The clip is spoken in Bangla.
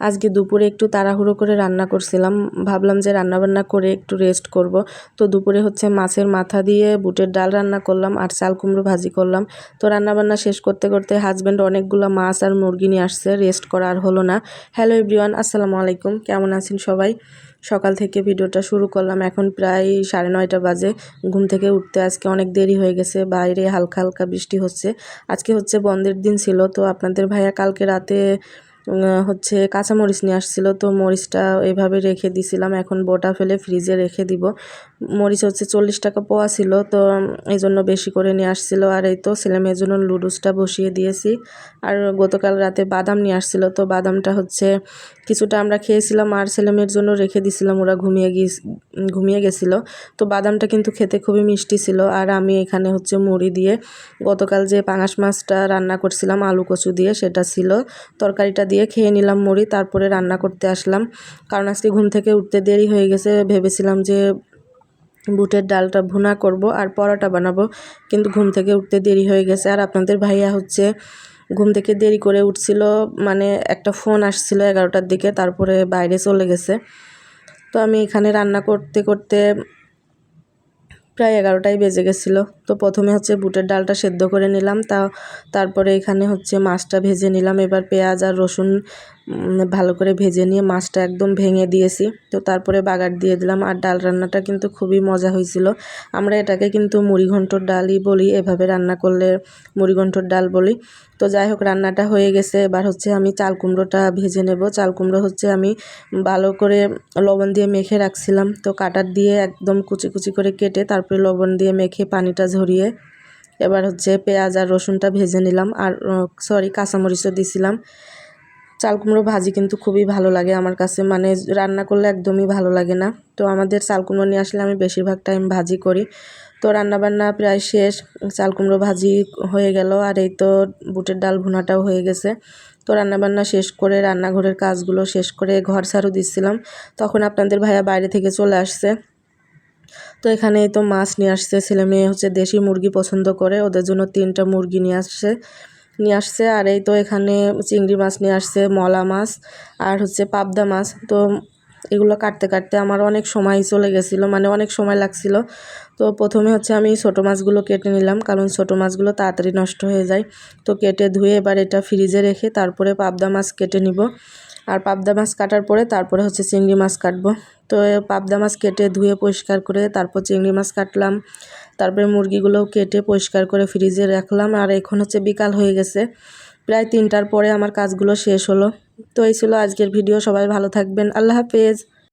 আজকে দুপুরে একটু তাড়াহুড়ো করে রান্না করছিলাম। ভাবলাম যে রান্নাবান্না করে একটু রেস্ট করব। তো দুপুরে হচ্ছে মাছের মাথা দিয়ে বুটের ডাল রান্না করলাম আর চাল কুমড়ো ভাজি করলাম। তো রান্নাবান্না শেষ করতে করতে হাজব্যান্ড অনেকগুলো মাছ আর মুরগি নিয়ে আসছে রেস্ট করা আর হলো না। হ্যালো এভরিওয়ান আসসালামু আলাইকুম। কেমন আছেন সবাই? সকাল থেকে ভিডিওটা শুরু করলাম। এখন প্রায় সাড়ে নয়টা বাজে। ঘুম থেকে উঠতে আজকে অনেক দেরি হয়ে গেছে। বাইরে হালকা হালকা বৃষ্টি হচ্ছে। আজকে হচ্ছে বন্ধের দিন ছিল। তো আপনাদের ভাইয়া কালকে রাতে হচ্ছে কাঁচা মরিচ নিয়ে আসছিল, তো মরিচটা এভাবে রেখে দিছিলাম। এখন বোটা ফেলে ফ্রিজে রেখে দিব। মরিচ হচ্ছে চল্লিশ টাকা পোয়া ছিল, তো এই জন্য বেশি করে নিয়ে আসছিল। আর এই তো ছেলেমেয়ের জন্য লুডুসটা বসিয়ে দিয়েছি। আর গতকাল রাতে বাদাম নিয়ে আসছিল, তো বাদামটা হচ্ছে কিছুটা আমরা খেয়েছিলাম আর ছেলেমেয়ের জন্য রেখে দিছিলাম, ওরা ঘুমিয়ে গিয়ে ঘুমিয়ে গেছিল। তো বাদামটা কিন্তু খেতে খুবই মিষ্টি ছিল। আর আমি এখানে হচ্ছে মুড়ি দিয়ে গতকাল যে পাঙাশ মাছটা রান্না করছিলাম, আলু কচু দিয়ে সেটা ছিল। তরকারিটা দিয়ে খেয়ে নিলাম মুড়ি, তারপরে রান্না করতে আসলাম। কারণ আজকে ঘুম থেকে উঠতে দেরি হয়ে গেছে, ভেবেছিলাম যে বুটের ডালটা ভুনা করব আর পরোটা বানাবো, কিন্তু ঘুম থেকে উঠতে দেরি হয়ে গেছে। আর আপনাদের ভাইয়া হচ্ছে ঘুম থেকে দেরি করে উঠছিল মানে একটা ফোন আসছিল এগারোটার দিকে, তারপরে বাইরে চলে গেছে। তো আমি এখানে রান্না করতে করতে প্রায় এগারোটাই বেজে গেছিল। তো প্রথমে হচ্ছে বুটের ডালটা সেদ্ধ করে নিলাম। তা, তারপরে এখানে হচ্ছে মাছটা ভেজে নিলাম। এবার পেঁয়াজ আর রসুন ভালো করে ভেজে নিয়ে মাছটা একদম ভেঙে দিয়েছি। তো তারপরে বাগার দিয়ে দিলাম আর ডাল রান্নাটা কিন্তু খুবই মজা হয়েছিল। আমরা এটাকে কিন্তু মুড়িঘণ্টর ডালই বলি, এভাবে রান্না করলে মুড়িঘণ্টর ডাল বলি। তো যাই হোক, রান্নাটা হয়ে গেছে। এবার হচ্ছে আমি চাল কুমড়োটা ভেজে নেব। চাল কুমড়ো হচ্ছে আমি ভালো করে লবণ দিয়ে মেখে রাখছিলাম। তো কাটার দিয়ে একদম কুচি কুচি করে কেটে তারপরে লবণ দিয়ে মেখে পানিটা ঝরিয়ে এবার হচ্ছে পেঁয়াজ আর রসুনটা ভেজে নিলাম। আর সরি কাঁচামরিচও দিছিলাম। চাল কুমড়ো ভাজি কিন্তু খুবই ভালো লাগে আমার কাছে। মানে রান্না করলে একদমই ভালো লাগে না। তো আমাদের চাল কুমড়ো নিয়ে আসলে আমি বেশিরভাগ টাইম ভাজি করি। তো রান্নাবান্না প্রায় শেষ। চাল কুমড়ো ভাজি হয়ে গেল আর এই তো বুটের ডাল ভুনাটাও হয়ে গেছে। তো রান্নাবান্না শেষ করে রান্নাঘরের কাজগুলো শেষ করে ঘর ছাড়ু দিচ্ছিলাম। তখন আপনাদের ভাইয়া বাইরে থেকে চলে আসছে। তো এখানে তো মাছ নিয়ে আসছে। ছেলে মেয়ে হচ্ছে দেশি মুরগি পছন্দ করে। ওদের জন্য তিনটা মুরগি নিয়ে আসছে। নিয়ে আসছে, আর এই তো এখানে চিংড়ি মাছ নিয়ে আসছে, মলা মাছ আর হচ্ছে পাবদা মাছ। তো এগুলো কাটতে কাটতে আমার অনেক সময় চলে গেছিল মানে অনেক সময় লাগছিল। তো প্রথমে হচ্ছে আমি ছোটো মাছগুলো কেটে নিলাম, কারণ ছোটো মাছগুলো তাড়াতাড়ি নষ্ট হয়ে যায়। তো কেটে ধুয়ে এবার এটা ফ্রিজে রেখে তারপরে পাবদা মাছ কেটে নিব। আর পাবদা মাছ কাটার পরে তারপরে হচ্ছে চিংড়ি মাছ কাটবো। তো পাবদা মাছ কেটে ধুয়ে পরিষ্কার করে তারপর চিংড়ি মাছ কাটলাম। তারপরে মুরগিগুলোও কেটে পরিষ্কার করে ফ্রিজে রাখলাম। আর এখন হচ্ছে বিকাল হয়ে গেছে। প্রায় তিনটার পরে আমার কাজগুলো শেষ হলো। তো এই ছিল আজকের ভিডিও। সবাই ভালো থাকবেন। আল্লাহ হাফেজ।